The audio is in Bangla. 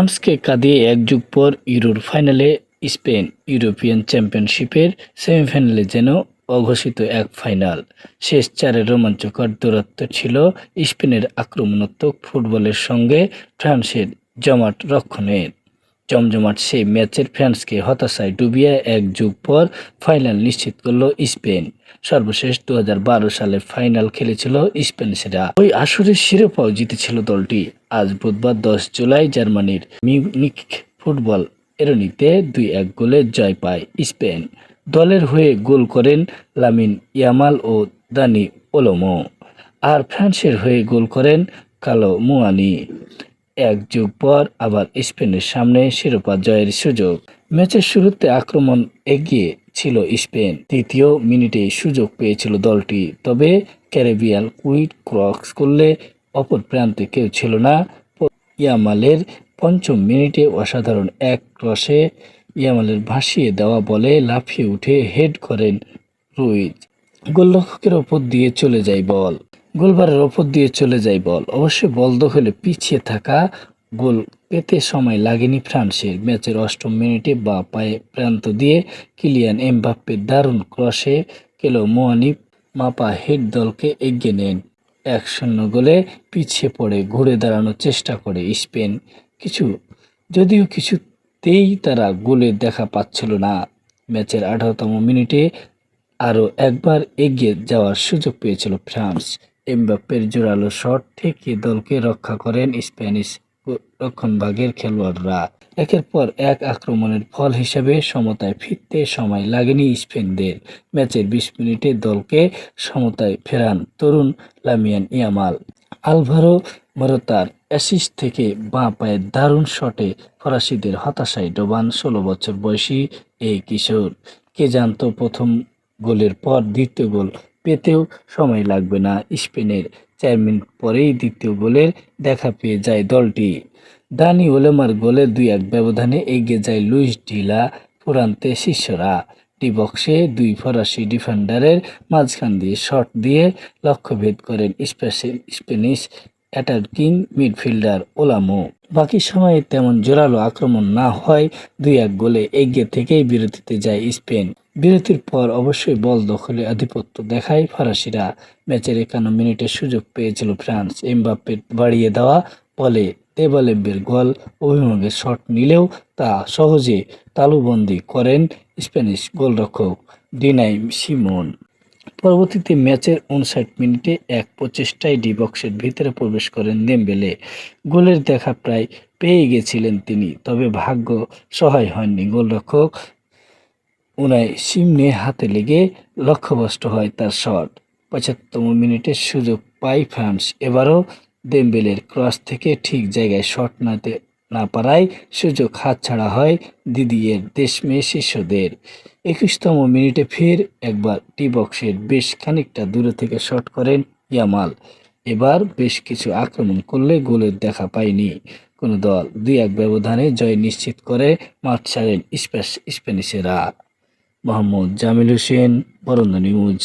ফ্রান্সকে কাঁদিয়ে এক যুগ পর ইউরোর ফাইনালে স্পেন ইউরোপিয়ান চ্যাম্পিয়নশিপের সেমিফাইনালে যেন অঘোষিত এক ফাইনাল। শেষ চারের রোমাঞ্চকর দূরত্ব ছিল স্পেনের আক্রমণাত্মক ফুটবলের সঙ্গে ফ্রান্সের জমাট রক্ষণের। জমজমাট সেই ম্যাচের ফ্রান্সকে হতাশায় ডুবিয়ে এক যুগ পর ফাইনাল নিশ্চিত করল স্পেন। সর্বশেষ দু হাজার বারো সালে ফাইনাল খেলেছিল স্প্যানিশরা ওই আসরের শিরোপাও জিতেছিল দলটি। আজ বুধবার দশ জুলাই জার্মানির মিউনিক ফুটবল এরনিতে দুই এক গোলে জয় পায় স্পেন। দলের হয়ে গোল করেন লামিন ইয়ামাল ও দানি ওলোমো। আর ফ্রান্সের হয়ে গোল করেন কালো মুয়ানি। এক যুগ পর আবার স্পেনের সামনে শিরোপা জয়ের সুযোগ। ম্যাচের শুরুতে আক্রমণ এগিয়ে ছিল স্পেন। তৃতীয় মিনিটে সুযোগ পেয়েছিল দলটি, তবে ক্যারিবিয়ান কুইট ক্রক্স করলে অপর প্রান্তে কেউ ছিল না। ইয়ামালের পঞ্চম মিনিটে অসাধারণ এক ক্রসে ইয়ামালের ভাসিয়ে দেওয়া বলে লাফিয়ে উঠে হেড করেন রুইজ। গোলরক্ষকের ওপর দিয়ে চলে যায় বল। গোলবারের ওপর দিয়ে চলে যায় বল। অবশ্যই বল দখলে পিছিয়ে থাকা গোল পেতে সময় লাগেনি ফ্রান্সের। ম্যাচের অষ্টম মিনিটে বা পায়ে প্রান্ত দিয়ে কিলিয়ান এমবাপ্পের দারুণ ক্রসে কেলো মোয়ানি মাপা হেড দলকে এগিয়ে নেন। এক শূন্য গোলে পিছিয়ে পড়ে ঘুরে দাঁড়ানোর চেষ্টা করে স্পেন। কিছু, যদিও কিছুতেই তারা গোলে দেখা পাচ্ছিল না। ম্যাচের আঠারোতম মিনিটে আরও একবার এগিয়ে যাওয়ার সুযোগ পেয়েছিল ফ্রান্স। এমবাপ্পের জোরালো শট থেকে দলকে রক্ষা করেন স্প্যানিশ রক্ষণভাগের খেলোয়াড়রা। একের পর এক আক্রমণের ফল হিসেবে সমতায় ফিরতে সময় লাগেনি স্পেনদের। ম্যাচের বিশ মিনিটে দলকে সমতায় ফেরান তরুণ লামিয়ান ইয়ামাল। আলভারো মরতার অ্যাসিস্ট থেকে বাঁ পায়ের দারুণ শটে ফরাসিদের হতাশায় ডোবান ষোলো বছর বয়সী এই কিশোর। কে জানতো প্রথম গোলের পর দ্বিতীয় গোল পেতেও সময় লাগবে না। স্পেনের চার মিনিট পরেই দ্বিতীয় গোলের দেখা পেয়ে যায় দলটি। দানি ওলেমার গোলে দুই এক ব্যবধানে এগিয়ে যায় লুইস ঢিলা ফুরান্তে শিষ্যরা। ডি বক্সে দুই ফরাসি ডিফেন্ডারের মাঝখান দিয়ে শট দিয়ে লক্ষ্যভেদ করেন স্পেনিশ অ্যাটাকিং মিডফিল্ডার ওলামো। বাকি সময়ে তেমন জোরালো আক্রমণ না হয় দুই এক গোলে এগিয়ে থেকেই বিরতিতে যায় স্পেন। বিরতির পর অবশ্যই বল দখলে আধিপত্য দেখায় ফরাসিরা। ম্যাচের একান্ন মিনিটে সুযোগ পেয়েছিল ফ্রান্স। এমবাপ্পের বাড়িয়ে দেওয়া বলে দেবালেব্বের গোল অভিমুখে শট নিলেও তা সহজে তালুবন্দি করেন স্প্যানিশ গোলরক্ষক ডিনাই সিমন। পরবর্তীতে ম্যাচের উনষাট মিনিটে এক প্রচেষ্টায় ডি বক্সের ভিতরে প্রবেশ করেন দেমবেলে। গোলের দেখা প্রায় পেয়ে গেছিলেন তিনি, তবে ভাগ্য সহায় হয়নি। গোলরক্ষক উনাই সিমনে হাতে লেগে লক্ষ্যভ্রষ্ট হয় তার শট। পঁচাত্তম মিনিটে সুযোগ পায় ফ্রান্স। এবারও দেমবেলের ক্রস থেকে ঠিক জায়গায় শট নাতে না পারায় সুযোগ হাতছাড়া হয় দিদিয়ের দেশমেয়ে শিষ্যদের। একুশতম মিনিটে ফের একবার টি বক্সের বেশ খানিকটা দূরে থেকে শট করেন ইয়ামাল। এবার বেশ কিছু আক্রমণ করলে গোলের দেখা পায়নি। কোনো দল দুই এক ব্যবধানে জয় নিশ্চিত করে মাঠ ছাড়েন স্প্যানিশেরা। মোহাম্মদ জামিল হোসেন, বরন্দ নিউজ।